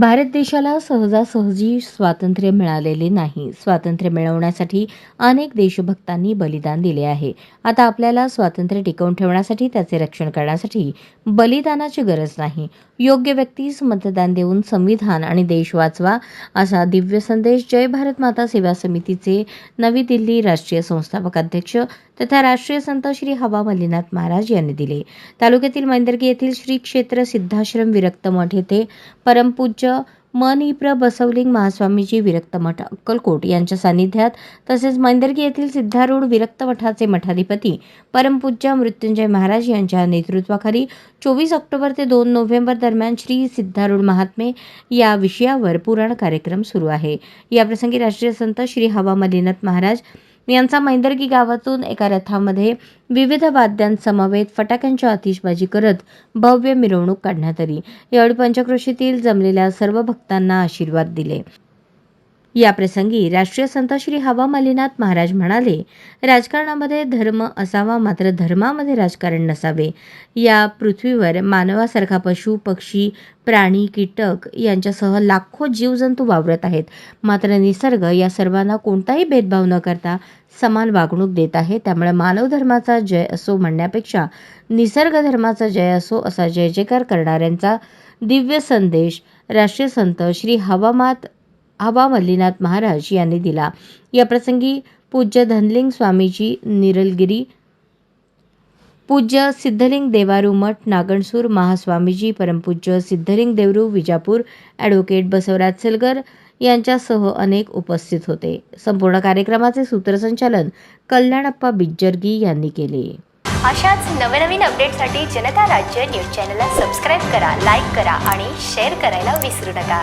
भारत देशाला सहजासहजी स्वातंत्र्य मिळालेले नाही. स्वातंत्र्य मिळवण्यासाठी अनेक देशभक्तांनी बलिदान दिले आहे. आता आपल्याला स्वातंत्र्य टिकवून ठेवण्यासाठी त्याचे रक्षण करण्यासाठी बलिदानाची गरज नाही. योग्य व्यक्तीस मतदान देऊन संविधान आणि देश वाचवा असा दिव्य संदेश जय भारत माता सेवा समितीचे नवी दिल्ली राष्ट्रीय संस्थापक अध्यक्ष तथा राष्ट्रीय संत श्री हवा मल्लीनाथ महाराज यांनी दिले. तालुक्यातील मैंदर्गी येथील श्री क्षेत्र सिद्धाश्रम विरक्त मठ येथे परमपूज्य मनिप्र बसवलिंग महास्वामीजी विरक्त मठ अक्कलकोट यांच्या सानिध्यात तसेच मैंदर्गी येथील सिद्धारूढ विरक्त मठाचे मठाधिपती परमपूज्य मृत्युंजय महाराज यांच्या नेतृत्वाखाली चोवीस ऑक्टोबर ते दोन नोव्हेंबर दरम्यान श्री सिद्धारूढ महात्मे या विषयावर पुराण कार्यक्रम सुरू आहे. याप्रसंगी राष्ट्रीय संत श्री हवा मलिनाथ महाराज यांचा मैंदर्गी गावातून एका रथामध्ये विविध वाद्यांसमवेत फटाक्यांची आतिषबाजी करत भव्य मिरवणूक काढण्यात आली. यावेळी पंचक्रोशीतील जमलेल्या सर्व भक्तांना आशीर्वाद दिले. या प्रसंगी राष्ट्रीय संत श्री हवामालिनाथ महाराज म्हणाले राजकारणामध्ये धर्म असावा मात्र धर्मामध्ये राजकारण नसावे. या पृथ्वीवर मानवासारखा पशु पक्षी प्राणी कीटक यांच्यासह लाखो जीवजंतू वावरत आहेत. मात्र निसर्ग या सर्वांना कोणताही भेदभाव न करता समान वागणूक देत आहे. त्यामुळे मानव धर्माचा जय असो म्हणण्यापेक्षा निसर्ग धर्माचा जय असो असा जय जयकार करणाऱ्यांचा दिव्य संदेश राष्ट्रीय संत श्री हवामात हवा मल्लीनाथ महाराज यांनी दिला. याप्रसंगी पूज्य धनलिंग स्वामीजी निरलगिरी पूज्य सिद्धलिंग देवारू मठ नागणसूर महास्वामीजी परमपूज्य सिद्धलिंग देवरू विजापूर ॲडव्होकेट बसवराज सेलगर यांच्यासह अनेक उपस्थित होते. संपूर्ण कार्यक्रमाचे सूत्रसंचालन कल्याणप्पा बिज्जरगी यांनी केले. अशाच नवनवीन अपडेटसाठी जनता राज्य न्यूज चॅनलला सबस्क्राईब करा लाईक करा आणि शेअर करायला विसरू नका.